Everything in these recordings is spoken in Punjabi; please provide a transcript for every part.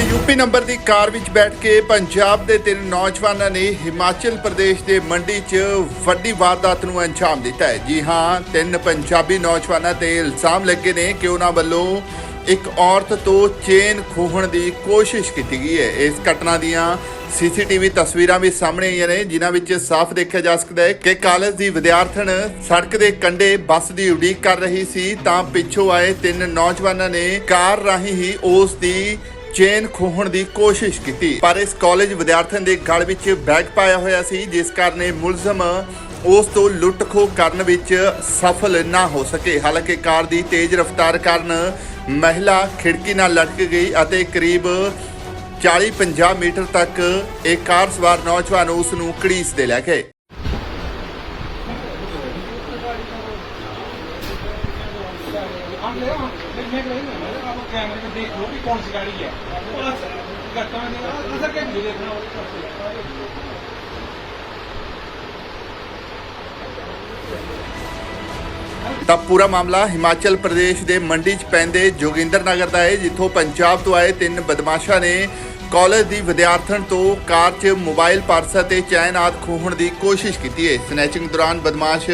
ਯੂਪੀ ਨੰਬਰ ਦੀ ਕਾਰ ਵਿੱਚ ਬੈਠ ਕੇ ਪੰਜਾਬ ਦੇ ਤਿੰਨ ਨੌਜਵਾਨਾਂ ਨੇ ਹਿਮਾਚਲ ਪ੍ਰਦੇਸ਼ ਦੇ ਮੰਡੀ 'ਚ ਵੱਡੀ ਵਾਰਦਾਤ ਨੂੰ ਅੰਜਾਮ ਦਿੱਤਾ ਹੈ। ਜੀ ਹਾਂ, ਤਿੰਨ ਪੰਜਾਬੀ ਨੌਜਵਾਨਾਂ ਤੇ ਇਲਜ਼ਾਮ ਲੱਗੇ ਨੇ ਕਿ ਉਹਨਾਂ ਵੱਲੋਂ ਇੱਕ ਔਰਤ ਤੋਂ ਚੇਨ ਖੋਹਣ ਦੀ ਕੋਸ਼ਿਸ਼ ਕੀਤੀ ਗਈ ਹੈ। ਇਸ ਘਟਨਾ ਦੀਆਂ ਸੀਸੀਟੀਵੀ ਤਸਵੀਰਾਂ ਵੀ ਸਾਹਮਣੇ ਆਈਆਂ ਨੇ, ਜਿਨ੍ਹਾਂ ਵਿੱਚ ਸਾਫ਼ ਦੇਖਿਆ ਜਾ ਸਕਦਾ ਹੈ ਕਿ ਕਾਲਜ ਦੀ ਵਿਦਿਆਰਥਣ ਸੜਕ ਦੇ ਕੰਢੇ ਬੱਸ ਦੀ ਉਡੀਕ ਕਰ ਰਹੀ ਸੀ, ਤਾਂ ਪਿੱਛੋਂ ਆਏ ਤਿੰਨ ਨੌਜਵਾਨਾਂ ਨੇ ਕਾਰ ਰਾਹੀਂ ਹੀ ਉਸ ਦੀ ਚੇਨ ਖੋਹਣ ਦੀ ਕੋਸ਼ਿਸ਼ ਕੀਤੀ, ਪਰ ਇਸ ਕਾਲਜ ਵਿਦਿਆਰਥਣ ਦੇ ਗਲ ਵਿੱਚ ਬੈਗ ਪਾਇਆ ਹੋਇਆ ਸੀ, ਜਿਸ ਕਾਰਨ ਇਹ ਮੁਲਜ਼ਮ ਉਸ ਤੋਂ ਲੁੱਟ ਕਰਨ ਵਿੱਚ ਸਫਲ ਨਾ ਹੋ ਸਕੇ। ਹਾਲਾਂਕਿ ਕਾਰ ਦੀ ਤੇਜ਼ ਰਫ਼ਤਾਰ ਕਾਰਨ ਮਹਿਲਾ ਖਿੜਕੀ ਨਾਲ ਲਟਕ ਗਈ ਅਤੇ ਕਰੀਬ 40-50 ਮੀਟਰ ਤੱਕ ਇਹ ਕਾਰ ਸਵਾਰ ਨੌਜਵਾਨ ਉਸ ਨੂੰ ਘੜੀਸਦੇ ਲੈ ਗਏ। आप ले आओ मैं मैं नहीं ना आप कैमरे में देख लो कि कौन सी गाड़ी है बस घटना नहीं अंदर के भी देखना होगा ਤਾਂ ਪੂਰਾ ਮਾਮਲਾ ਹਿਮਾਚਲ ਪ੍ਰਦੇਸ਼ ਦੇ ਮੰਡੀ 'ਚ ਪੈਂਦੇ ਜੋਗਿੰਦਰ ਨਗਰ ਦਾ ਹੈ ਜਿੱਥੋਂ ਪੰਜਾਬ ਤੋਂ ਆਏ ਤਿੰਨ ਬਦਮਾਸ਼ਾਂ ਨੇ ਕਾਲਜ ਦੀ ਵਿਦਿਆਰਥਣ ਤੋਂ ਕਾਰ 'ਚ ਮੋਬਾਈਲ ਪਰਸ ਅਤੇ ਚੈਨ ਆਦਿ ਖੋਹਣ ਦੀ ਕੋਸ਼ਿਸ਼ ਕੀਤੀ ਹੈ ਸਨੈਚਿੰਗ ਦੌਰਾਨ ਬਦਮਾਸ਼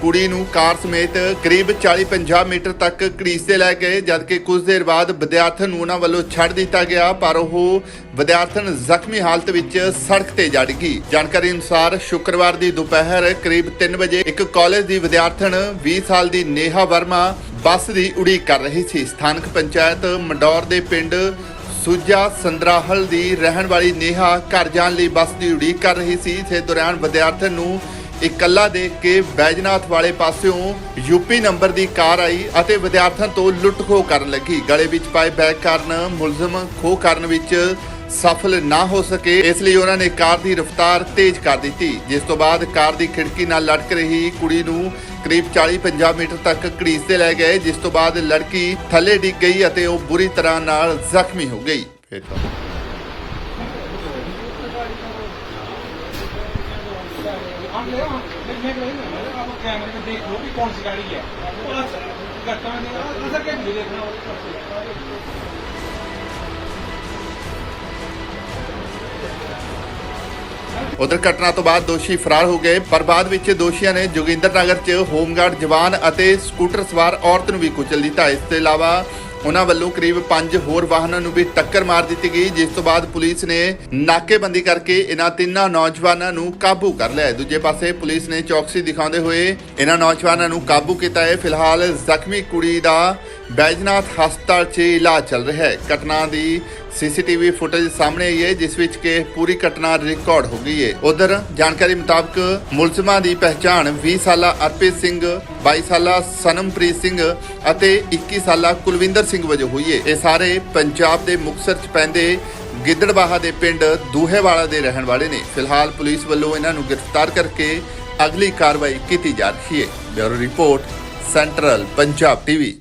ਕੁੜੀ ਨੂੰ ਕਾਰ ਸਮੇਤ ਕਰੀਬ 40-50 ਮੀਟਰ ਤੱਕ ਘੜੀਸਦੇ ਲੈ ਗਏ, ਜਦਕਿ ਕੁਝ ਦੇਰ ਬਾਅਦ ਵਿਦਿਆਰਥਣ ਨੂੰ ਉਹਨਾਂ ਵੱਲੋਂ ਛੱਡ ਦਿੱਤਾ ਗਿਆ, ਪਰ ਉਹ ਵਿਦਿਆਰਥਣ ਜ਼ਖਮੀ ਹਾਲਤ ਵਿੱਚ ਸੜਕ ਤੇ ਜੜ ਗਈ। ਜਾਣਕਾਰੀ ਅਨੁਸਾਰ ਸ਼ੁੱਕਰਵਾਰ ਦੀ ਦੁਪਹਿਰ ਕਰੀਬ 3 ਵਜੇ ਇੱਕ ਕਾਲਜ ਦੀ ਵਿਦਿਆਰਥਣ 20 ਸਾਲ ਦੀ ਨੇਹਾ ਵਰਮਾ ਬੱਸ ਦੀ ਉਡੀਕ ਕਰ ਰਹੀ ਸੀ। ਸਥਾਨਕ ਪੰਚਾਇਤ ਮੰਡੌਰ ਦੇ ਪਿੰਡ ਸੁਜਾ ਸੰਦਰਾਹਲ ਦੀ ਰਹਿਣ ਵਾਲੀ ਨੇਹਾ ਘਰ ਜਾਣ ਲਈ ਬੱਸ ਦੀ ਉਡੀਕ ਕਰ ਰਹੀ ਸੀ। ਇਸੇ ਦੌਰਾਨ ਵਿਦਿਆਰਥਣ ਨੂੰ ਇਕੱਲਾ ਦੇਖ ਕੇ ਬੈਜਨਾਥ ਵਾਲੇ ਪਾਸਿਓਂ ਯੂਪੀ ਨੰਬਰ ਦੀ ਕਾਰ ਆਈ ਅਤੇ ਵਿਦਿਆਰਥਣ ਤੋਂ ਲੁੱਟ ਖੋਹ ਕਰਨ ਲੱਗੀ। ਗਲੇ ਵਿੱਚ ਪਾਏ ਬੈਗ ਕਾਰਨ, ਮੁਲਜ਼ਮ ਖੋਹ ਕਰਨ ਵਿੱਚ ਸਫਲ ਨਾ ਹੋ ਸਕੇ, ਇਸ ਲਈ ਉਹਨਾਂ ਨੇ ਕਾਰ ਦੀ ਰਫ਼ਤਾਰ ਤੇਜ਼ ਕਰ ਦਿੱਤੀ। ਜਿਸ ਤੋਂ ਬਾਅਦ ਕਾਰ ਦੀ ਖਿੜਕੀ ਨਾਲ ਲਟਕ ਰਹੀ ਕੁੜੀ ਨੂੰ ਕਰੀਬ 40-50 ਮੀਟਰ ਤੱਕ ਘੜੀਸਦੇ ਲੈ ਗਏ, ਜਿਸ ਤੋਂ ਬਾਅਦ ਲੜਕੀ ਥੱਲੇ ਡਿੱਗ ਗਈ ਅਤੇ ਉਹ ਬੁਰੀ ਤਰ੍ਹਾਂ ਨਾਲ ਜ਼ਖਮੀ ਹੋ ਗਈ। ਫਿਰ ਤਾਂ आप ले आओ मैं मैं नहीं ना आप कैमरे में देख लो कि कौन सी गाड़ी है बस घटना नहीं अंदर के भी देखना होगा ਉਧਰ ਘਟਨਾ ਤੋਂ ਬਾਅਦ ਦੋਸ਼ੀ ਫਰਾਰ ਹੋ ਗਏ ਪਰ ਬਾਅਦ ਵਿੱਚ ਦੋਸ਼ੀਆਂ ਨੇ ਜੋਗਿੰਦਰ ਨਗਰ 'ਚ ਹੋਮਗਾਰਡ ਜਵਾਨ ਅਤੇ ਸਕੂਟਰ ਸਵਾਰ ਔਰਤ ਨੂੰ ਵੀ ਕੁਚਲ ਦਿੱਤਾ ਇਸ ਤੋਂ ਇਲਾਵਾ ਉਹਨਾਂ ਵੱਲੋਂ ਕਰੀਬ 5 ਹੋਰ ਵਾਹਨਾਂ ਨੂੰ ਵੀ ਟੱਕਰ ਮਾਰ ਦਿੱਤੀ ਗਈ, ਜਿਸ ਤੋਂ ਬਾਅਦ ਪੁਲਿਸ ਨੇ ਨਾਕੇਬੰਦੀ ਕਰਕੇ ਇਹਨਾਂ ਤਿੰਨਾਂ ਨੌਜਵਾਨਾਂ ਨੂੰ ਕਾਬੂ ਕਰ ਲਿਆ ਦੂਜੇ ਪਾਸੇ ਪੁਲਿਸ ਨੇ ਚੌਕਸੀ ਦਿਖਾਉਂਦੇ ਹੋਏ ਇਹਨਾਂ ਨੌਜਵਾਨਾਂ ਨੂੰ ਕਾਬੂ ਕੀਤਾ ਹੈ। ਫਿਲਹਾਲ ਜ਼ਖਮੀ ਕੁੜੀ ਦਾ ਬੈਜਨਾਥ ਹਸਪਤਾਲ 'ਚ ਇਲਾਜ ਚੱਲ ਰਿਹਾ ਹੈ। ਘਟਨਾ ਦੀ ਸੀਸੀਟੀਵੀ ਫੁਟੇਜ ਸਾਹਮਣੇ ਆਈ ਹੈ, ਜਿਸ ਵਿੱਚ ਕਿ ਪੂਰੀ ਘਟਨਾ ਰਿਕਾਰਡ ਹੋ ਗਈ ਹੈ। ਉਧਰ ਜਾਣਕਾਰੀ ਮੁਤਾਬਕ ਮੁਲਜ਼ਮਾਂ ਦੀ ਪਹਿਚਾਣ 20 ਸਾਲਾ ਅਰਪਿਤ ਸਿੰਘ 22 ਸਾਲਾ ਸਨਮਪ੍ਰੀਤ ਸਿੰਘ ਅਤੇ 21 ਸਾਲਾ ਕੁਲਵਿੰਦਰ ਸਿੰਘ ਵਜੋਂ ਹੋਈ ਹੈ। ਇਹ ਸਾਰੇ ਪੰਜਾਬ ਦੇ ਮੁਕਤਸਰ 'ਚ ਪੈਂਦੇ ਗਿੱਦੜਬਾਹਾ ਦੇ ਪਿੰਡ ਦੂਹੇਵਾਲਾ ਦੇ ਰਹਿਣ ਵਾਲੇ ਨੇ। ਫਿਲਹਾਲ ਪੁਲਿਸ ਵੱਲੋਂ ਇਹਨਾਂ ਨੂੰ ਗ੍ਰਿਫਤਾਰ ਕਰਕੇ ਅਗਲੀ ਕਾਰਵਾਈ ਕੀਤੀ ਜਾ ਰਹੀ ਹੈ। Bureau report, Central Punjab TV.